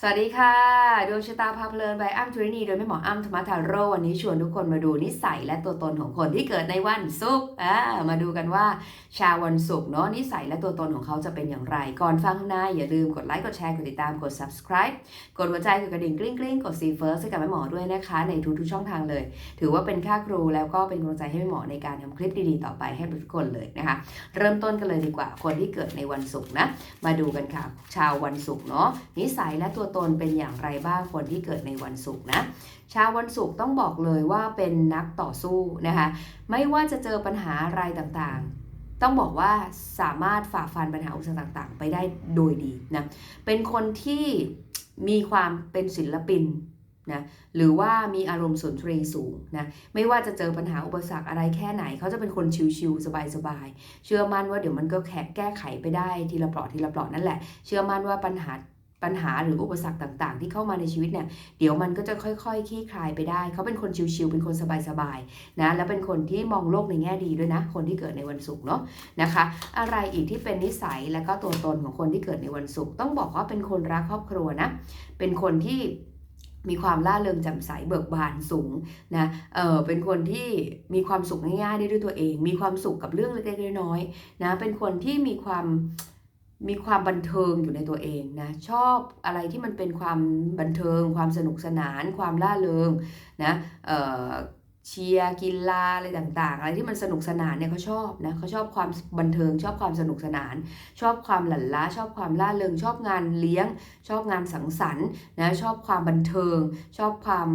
สวัสดีค่ะ ดวงชะตาพาเพลินใบอ้ำทรินีโดยแม่หมออ้ำธรรมทาโร่วันนี้ชวนทุกคนมาดูนิสัยและตัวตนของคนที่เกิดในวันศุกร์อ่ามาดูกันว่า ชาววันศุกร์เนาะนิสัยและตัวตนของเขาจะเป็นอย่างไร ก่อนฟังข้างหน้าอย่าลืมกดไลค์กดแชร์กดติดตามกด subscribe กดหัวใจกดกระดิ่งกริ๊งกริ๊งกด see first ให้กับแม่หมอด้วยนะคะ ในทุกๆช่องทางเลย ถือว่าเป็นค่าครูแล้วก็เป็นกำลังใจให้แม่หมอในการทำคลิปดีๆต่อไปให้ทุกคนเลยนะคะ เริ่มต้นกันเลยดีกว่าคนที่เกิดในวันศุกร์นะมาดูกันค่ะ ชาววันศุกร์เนาะนิสัยและตัวตนเป็นอย่างไรบ้างคนที่เกิดในวันศุกร์นะ ชาววันศุกร์ต้องบอกเลยว่าเป็นนักต่อสู้นะคะ ไม่ว่าจะเจอปัญหาอะไรต่างๆ ต้องบอกว่าสามารถฝ่าฟันปัญหาอุปสรรคต่างๆ ไปได้โดยดีนะ เป็นคนที่มีความเป็นศิลปินนะหรือว่ามีอารมณ์สุนทรีสูงนะไม่ว่าจะเจอปัญหาอุปสรรคอะไรแค่ไหน เขาจะเป็นคนชิวๆสบายๆเชื่อมั่นว่าเดี๋ยวมันก็แค่แก้ไขไปได้ทีละเปลาะทีละเปลาะนั่นแหละ เชื่อมั่นว่าปัญหา ปัญหาหรืออุปสรรคต่างๆ ที่เข้ามาในชีวิตเนี่ย เดี๋ยวมันก็จะค่อยๆคลี่คลายไปได้ เขาเป็นคนชิวๆเป็นคนสบายๆนะ แล้วเป็นคนที่มองโลกในแง่ดีด้วยนะ คนที่เกิดในวันศุกร์เนาะนะคะ อะไรอีกที่เป็นนิสัยและก็ตัวตนของคนที่เกิดในวันศุกร์ต้องบอกว่าเป็นคนรักครอบครัวนะ เป็นคนที่มีความล่าเริงแจ่มใสเบิกบานสูงนะเออเป็นคนที่มีความสุขง่ายๆได้ด้วยตัวเอง มีความสุขกับเรื่องเล็กๆน้อยๆนะ เป็นคนที่มีความ มีความบันเทิงอยู่ในตัวเองนะชอบอะไรที่มันเป็นความบันเทิง ความสนุกสนาน ความล่าเริงนะเออเชียร์กีฬาอะไรต่างๆ อะไรที่มันสนุกสนานเนี่ยเขาชอบนะเขาชอบความบันเทิง ชอบความสนุกสนาน ชอบความหลั่นล้า ชอบความล่าเริง ชอบงานเลี้ยง ชอบงานสังสรรค์นะชอบความบันเทิง ชอบความ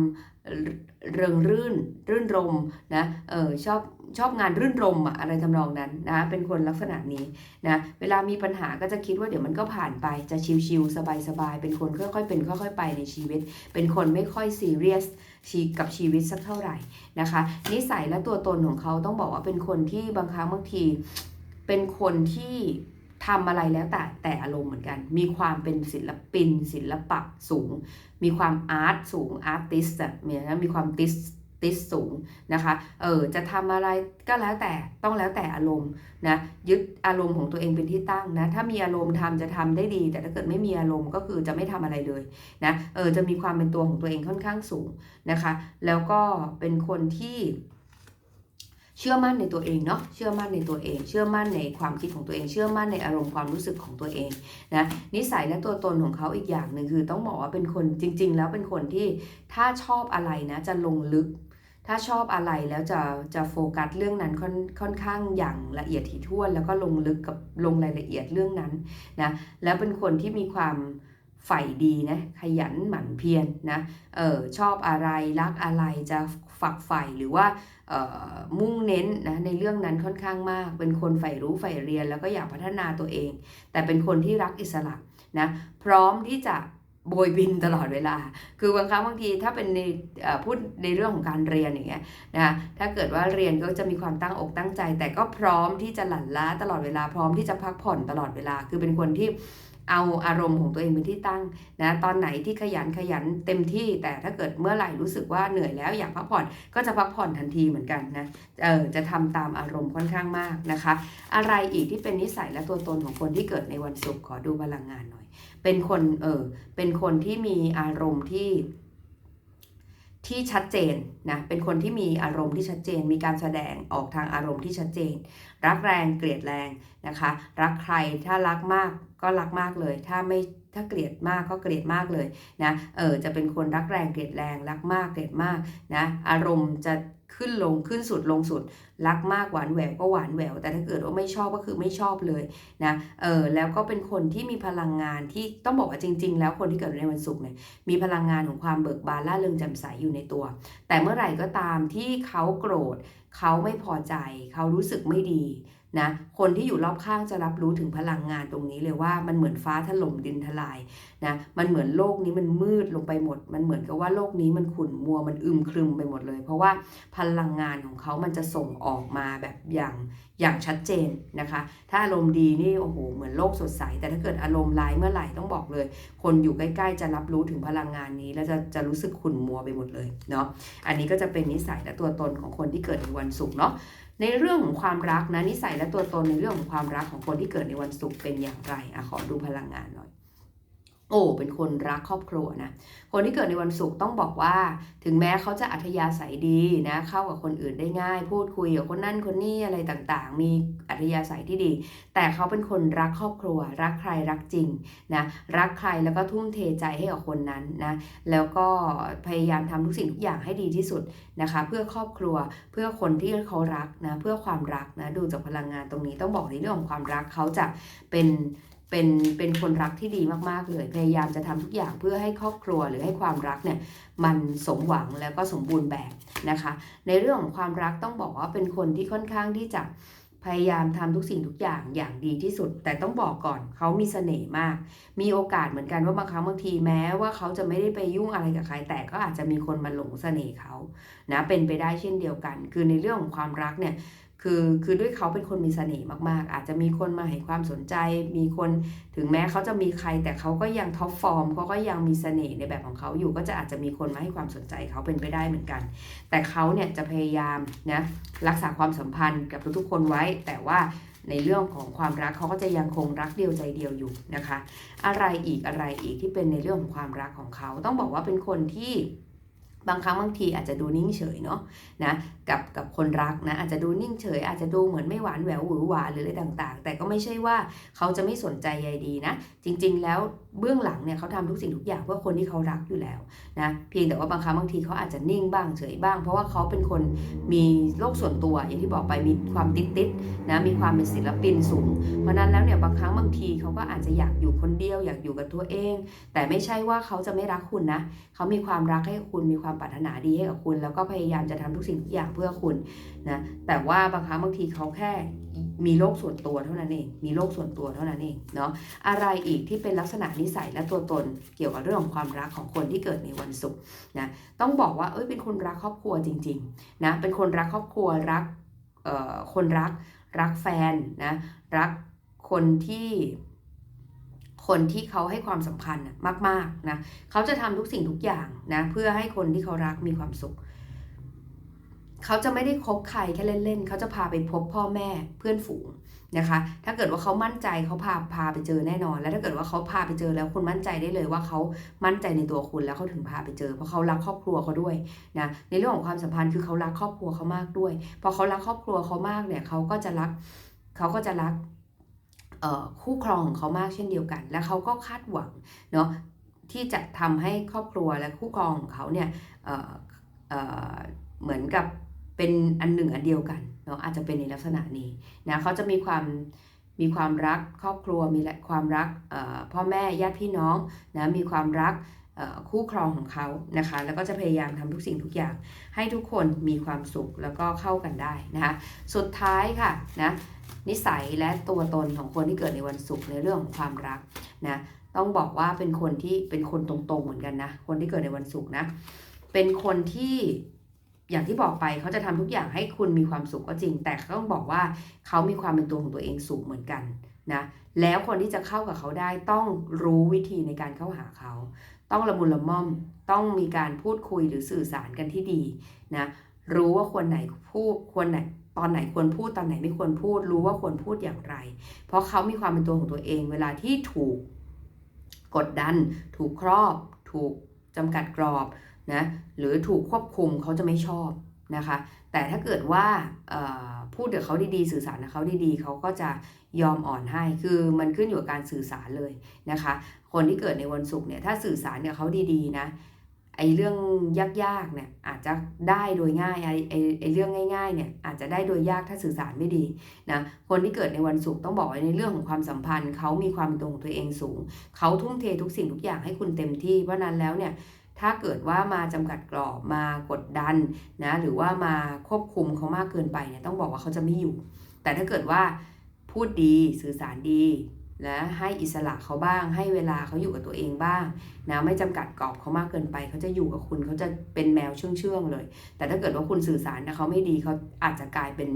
เริงรื่น รื่นรมนะเออชอบ ชอบงานรื่นรมอะอะไรทำนองนั้นนะเป็นคนลักษณะนี้นะเวลามีปัญหาก็จะคิดว่าเดี๋ยวมันก็ผ่านไปจะชิวๆสบายๆเป็นคนค่อยๆเป็นค่อยๆไปในชีวิต เป็นคนไม่ค่อยซีเรียสกับชีวิตสักเท่าไหร่นะคะนิสัยและตัวตนของเขาต้องบอกว่าเป็นคนที่บางครั้งบางที เป็นคนที่ทำอะไรแล้วแต่แต่อารมณ์เหมือนกัน มีความเป็นศิลปิน ศิลปะสูง มีความอาร์ตสูงอาร์ติสต์อะมีนะมีความติส ติสสูงนะคะเออจะทำอะไรก็แล้วแต่ต้องแล้วแต่อารมณ์นะยึดอารมณ์ของตัวเองเป็นที่ตั้งนะถ้ามีอารมณ์ทำจะทำได้ดี แต่ถ้าเกิดไม่มีอารมณ์ก็คือจะไม่ทำอะไรเลยนะเออจะมีความเป็นตัวของตัวเองค่อนข้างสูงนะคะแล้วก็เป็นคนที่เชื่อมั่นในตัวเองเนาะ เชื่อมั่นในตัวเอง เชื่อมั่นในความคิดของตัวเอง เชื่อมั่นในอารมณ์ความรู้สึกของตัวเองนะ นิสัยและตัวตนของเขาอีกอย่างหนึ่งคือต้องบอกว่าเป็นคนจริง ๆ แล้วเป็นคนที่ถ้าชอบอะไรนะจะลงลึก ถ้าชอบอะไรแล้วจะจะโฟกัสเรื่องนั้นค่อนค่อนข้างอย่างละเอียดถี่ถ้วน แล้วก็ลงลึกกับลงรายละเอียดเรื่องนั้นนะแล้วเป็นคนที่มีความใฝ่ดีนะขยันหมั่นเพียรนนะเออชอบอะไรรักอะไรจะฝักใฝ่หรือว่ามุ่งเน้นนะในเรื่องนั้นค่อนข้างมาก เป็นคนใฝ่รู้ใฝ่เรียนแล้วก็อยากพัฒนาตัวเอง แต่เป็นคนที่รักอิสระนะพร้อมที่จะ โบยบินตลอดเวลา คือบางครั้งบางทีถ้าเป็นในพูดในเรื่องของการเรียนอย่างเงี้ยนะถ้าเกิดว่าเรียนก็จะมีความตั้งอกตั้งใจ แต่ก็พร้อมที่จะหลั่นล้าตลอดเวลาพร้อมที่จะพักผ่อนตลอดเวลา คือเป็นคนที่เอาอารมณ์ของตัวเองเป็นที่ตั้งนะตอนไหนที่ขยันขยันเต็มที่ แต่ถ้าเกิดเมื่อไหร่รู้สึกว่าเหนื่อยแล้วอยากพักผ่อนก็จะพักผ่อนทันทีเหมือนกันนะเออจะทำตามอารมณ์ค่อนข้างมากนะคะ อะไรอีกที่เป็นนิสัยและตัวตนของคนที่เกิดในวันศุกร์ขอดูพลังงานหน่อย เป็นคนเออเป็นคนที่มีอารมณ์ที่ที่ชัดเจนนะ เป็นคนที่มีอารมณ์ที่ชัดเจน มีการแสดงออกทางอารมณ์ที่ชัดเจน รักแรงเกลียดแรงนะคะ รักใครถ้ารักมากก็รักมากเลย ถ้าไม่ถ้าเกลียดมากก็เกลียดมากเลยนะ เออจะเป็นคนรักแรงเกลียดแรง รักมากเกลียดมากนะ อารมณ์จะ ขึ้นลงขึ้นสุดลงสุด รักมากหวานแหววก็หวานแหววแต่ถ้าเกิดว่าไม่ชอบก็คือไม่ชอบเลยนะเออแล้วก็เป็นคนที่มีพลังงานที่ต้องบอกว่าจริง ๆ แล้วคนที่เกิดในวันศุกร์เนี่ยมีพลังงานของความเบิกบานล่าเริงแจ่มใสอยู่ในตัว แต่เมื่อไหร่ก็ตามที่เขาโกรธเขาไม่พอใจ เขารู้สึกไม่ดี นะคนที่อยู่รอบข้างจะรับรู้ถึงพลังงานตรงนี้เลยว่ามันเหมือนฟ้าถล่มดินทลายนะมันเหมือนโลกนี้มันมืดลงไปหมด มันเหมือนกับว่าโลกนี้มันขุ่นมัวมันอึมครึมไปหมดเลย เพราะว่าพลังงานของเขามันจะส่งออกมาแบบอย่างอย่างชัดเจนนะคะ ถ้าอารมณ์ดีนี่โอ้โหเหมือนโลกสดใส แต่ถ้าเกิดอารมณ์ร้ายเมื่อไหร่ต้องบอกเลย คนอยู่ใกล้ๆ จะรับรู้ถึงพลังงานนี้ แล้วจะจะรู้สึกขุ่นมัวไปหมดเลยเนาะอันนี้ก็จะเป็นนิสัยและตัวตนของคนที่เกิดในวันศุกร์เนาะ ในเรื่องของความรักนะนิสัยและตัวตนในเรื่องของความรักของคนที่เกิดในวันศุกร์เป็นอย่างไรอะขอดูพลังงานหน่อย โอ้เป็นคนรักครอบครัวนะ คนที่เกิดในวันศุกร์ต้องบอกว่า ถึงแม้เขาจะอัธยาศัยดีนะ เข้ากับคนอื่นได้ง่าย พูดคุยกับคนนั่นคนนี้อะไรต่างๆ มีอัธยาศัยที่ดี แต่เขาเป็นคนรักครอบครัว รักใครรักจริงนะ รักใครแล้วก็ทุ่มเทใจให้กับคนนั้นนะ แล้วก็พยายามทำทุกสิ่งทุกอย่างให้ดีที่สุดนะคะ เพื่อครอบครัว เพื่อคนที่เขารักนะ เพื่อความรักนะ ดูจากพลังงานตรงนี้ต้องบอกในเรื่องของความรักเขาจะเป็น เป็นเป็นคนรักที่ดีมากๆเลยพยายามจะทำทุกอย่างเพื่อให้ครอบครัวหรือให้ความรักเนี่ยมันสมหวังแล้วก็สมบูรณ์แบบนะคะ ในเรื่องของความรักต้องบอกว่าเป็นคนที่ค่อนข้างที่จะพยายามทำทุกสิ่งทุกอย่างอย่างดีที่สุด แต่ต้องบอกก่อนเขามีเสน่ห์มาก มีโอกาสเหมือนกันว่าบางครั้งบางทีแม้ว่าเขาจะไม่ได้ไปยุ่งอะไรกับใคร แต่ก็อาจจะมีคนมาหลงเสน่ห์เขานะเป็นไปได้เช่นเดียวกัน คือในเรื่องของความรักเนี่ย คือคือด้วยเขาเป็นคนมีเสน่ห์มากๆ อาจจะมีคนมาให้ความสนใจ มีคนถึงแม้เขาจะมีใคร แต่เขาก็ยังท็อปฟอร์มเขาก็ยังมีเสน่ห์ในแบบของเขาอยู่ ก็จะอาจจะมีคนมาให้ความสนใจเขาเป็นไปได้เหมือนกัน แต่เขาเนี่ยจะพยายามนะรักษาความสัมพันธ์กับทุกๆคนไว้ แต่ว่าในเรื่องของความรักเขาก็จะยังคงรักเดียวใจเดียวอยู่นะคะ อะไรอีกอะไรอีกที่เป็นในเรื่องของความรักของเขา ต้องบอกว่าเป็นคนที่บางครั้งบางทีอาจจะดูนิ่งเฉยเนาะนะ กับกับคนรักนะอาจจะดูนิ่งเฉย อาจจะดูเหมือนไม่หวานแหววหวือหวาหรืออะไรต่างๆ แต่ก็ไม่ใช่ว่าเขาจะไม่สนใจใยดีนะ จริงๆ แล้วเบื้องหลังเนี่ยเขาทำทุกสิ่งทุกอย่างเพื่อคนที่เขารักอยู่แล้วนะเพียงแต่ว่าบางครั้งบางทีเขาอาจจะนิ่งบ้างเฉยบ้าง เพราะว่าเขาเป็นคนมีโลกส่วนตัว อย่างที่บอกไปมีความติดติดๆนะมีความเป็นศิลปินสูง เพราะนั้นแล้วเนี่ยบางครั้งบางทีเขาก็อาจจะอยากอยู่คนเดียวอยากอยู่กับตัวเอง แต่ไม่ใช่ว่าเขาจะไม่รักคุณนะเขามีความรักให้คุณมีความปรารถนาดีให้กับคุณ แล้วก็พยายามจะทำทุกสิ่งทุกอย่างเพื่อคุณนะแต่ว่าบางครั้งบางทีเขาแค่มีโลกส่วนตัวเท่านั้นเองมีโลกส่วนตัวเท่านั้นเองเนาะอะไรอีกที่เป็นลักษณะนิสัยและตัวตนเกี่ยวกับเรื่องของความรักของคนที่เกิดในวันศุกร์นะต้องบอกว่าเอ้ยเป็นคนรักครอบครัวจริงๆนะเป็นคนรักครอบครัวรักเอ่อคนรักรักแฟนนะรักคนที่คนที่เขาให้ความสำคัญมากๆนะเขาจะทำทุกสิ่งทุกอย่างนะเพื่อให้คนที่เขารักมีความสุข เขาจะไม่ได้คบใครแค่เล่นๆ เขาจะพาไปพบพ่อแม่เพื่อนฝูงนะคะ ถ้าเกิดว่าเขามั่นใจเขาพาพาไปเจอแน่นอน แล้วถ้าเกิดว่าเขาพาไปเจอแล้วคุณมั่นใจได้เลยว่าเขามั่นใจในตัวคุณแล้วเขาถึงพาไปเจอ เพราะเขารักครอบครัวเขาด้วยนะ ในเรื่องของความสัมพันธ์คือเขารักครอบครัวเขามากด้วย พอเขารักครอบครัวเขามากเนี่ยเขาก็จะรักเขาก็จะรักคู่ครองของเขามากเช่นเดียวกัน และเขาก็คาดหวังเนาะที่จะทำให้ครอบครัวและคู่ครองของเขาเนี่ยเออเออเหมือนกับ เป็นอันหนึ่งอันเดียวกันเนาะอาจจะเป็นในลักษณะนี้นะเขาจะมีความมีความรักครอบครัวมีความรักพ่อแม่ญาติพี่น้องนะมีความรักคู่ครองของเขานะคะ แล้วก็จะพยายามทำทุกสิ่งทุกอย่าง ให้ทุกคนมีความสุขแล้วก็เข้ากันได้นะคะสุดท้ายค่ะนะนิสัยและตัวตนของคนที่เกิดในวันศุกร์ในเรื่องของความรักนะต้องบอกว่าเป็นคนที่เป็นคนตรงๆเหมือนกันนะคนที่เกิดในวันศุกร์นะเป็นคนที่ อย่างที่บอกไปเขาจะทำทุกอย่างให้คุณมีความสุขก็จริง แต่เขาต้องบอกว่าเขามีความเป็นตัวของตัวเองสูงเหมือนกันนะแล้วคนที่จะเข้ากับเขาได้ต้องรู้วิธีในการเข้าหาเขา ต้องละมุนละม่อมต้องมีการพูดคุยหรือสื่อสารกันที่ดีนะรู้ว่าควรไหนพูดควรไหนตอนไหนควรพูดตอนไหนไม่ควรพูด รู้ว่าควรพูดอย่างไร เพราะเขามีความเป็นตัวของตัวเอง เวลาที่ถูกกดดัน ถูกครอบ ถูกจำกัดกรอบ นะหรือถูกควบคุมเขาจะไม่ชอบนะคะ แต่ถ้าเกิดว่าพูดกับเขาดีๆ สื่อสารกับเขาดีๆ เขาก็จะยอมอ่อนให้ คือมันขึ้นอยู่กับการสื่อสารเลยนะคะ คนที่เกิดในวันศุกร์เนี่ย ถ้าสื่อสารกับเขาดีๆนะ ไอ้เรื่องยากๆ เนี่ยอาจจะได้โดยง่าย ไอ้ไอ้ไอเรื่องง่ายๆ เนี่ยอาจจะได้โดยยากถ้าสื่อสารไม่ดีนะ คนที่เกิดในวันศุกร์ต้องบอกว่าในเรื่องของความสัมพันธ์ เขามีความเป็นตัวของตัวเองสูง เขาทุ่มเททุกสิ่งทุกอย่างให้คุณเต็มที่ เพราะนั้นแล้วเนี่ย ถ้าเกิดว่ามาจำกัดกรอบมากดดันนะหรือว่ามาควบคุมเขามากเกินไปเนี่ยต้องบอกว่าเขาจะไม่อยู่ แต่ถ้าเกิดว่าพูดดีสื่อสารดีและให้อิสระเขาบ้าง ให้เวลาเขาอยู่กับตัวเองบ้างนะไม่จำกัดกรอบเขามากเกินไป เขาจะอยู่กับคุณเขาจะเป็นแมวเชื่องๆเลย แต่ถ้าเกิดว่าคุณสื่อสารนะเขาไม่ดีเขาอาจจะกลายเป็น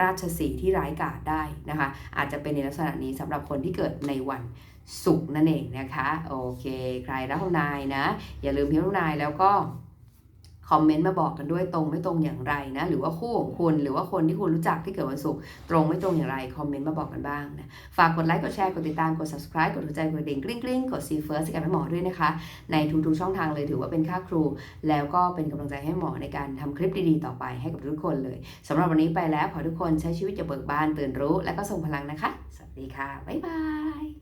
ราชสีห์ที่ร้ายกาจได้นะคะ อาจจะเป็นในลักษณะนี้สำหรับคนที่เกิดในวัน ศุกนั่นเองนะคะโอเค ใครรับทำนายนะ อย่าลืมพิมพ์ทำนายแล้วก็คอมเมนต์มาบอกกันด้วยตรงไม่ตรงอย่างไรนะ หรือว่าคู่ของคุณหรือว่าคนที่คุณรู้จักที่เกิดวันศุกร์ตรงไม่ตรงอย่างไรคอมเมนต์มาบอกกันบ้างนะ ฝากกดไลค์กดแชร์กดติดตามกด subscribe กดหัวใจกดกระดิ่งกริ๊งกริ๊งกด see first กับหมอด้วยนะคะ ในทุกๆช่องทางเลยถือว่าเป็นค่าครู แล้วก็เป็นกำลังใจให้หมอในการทำคลิปดีๆต่อไปให้กับทุกคนเลยสำหรับวันนี้ไปแล้วขอทุกคนใช้ชีวิตอย่าเบิกบานตื่นรู้ และก็ทรงพลังนะคะสวัสดีค่ะบ๊ายบาย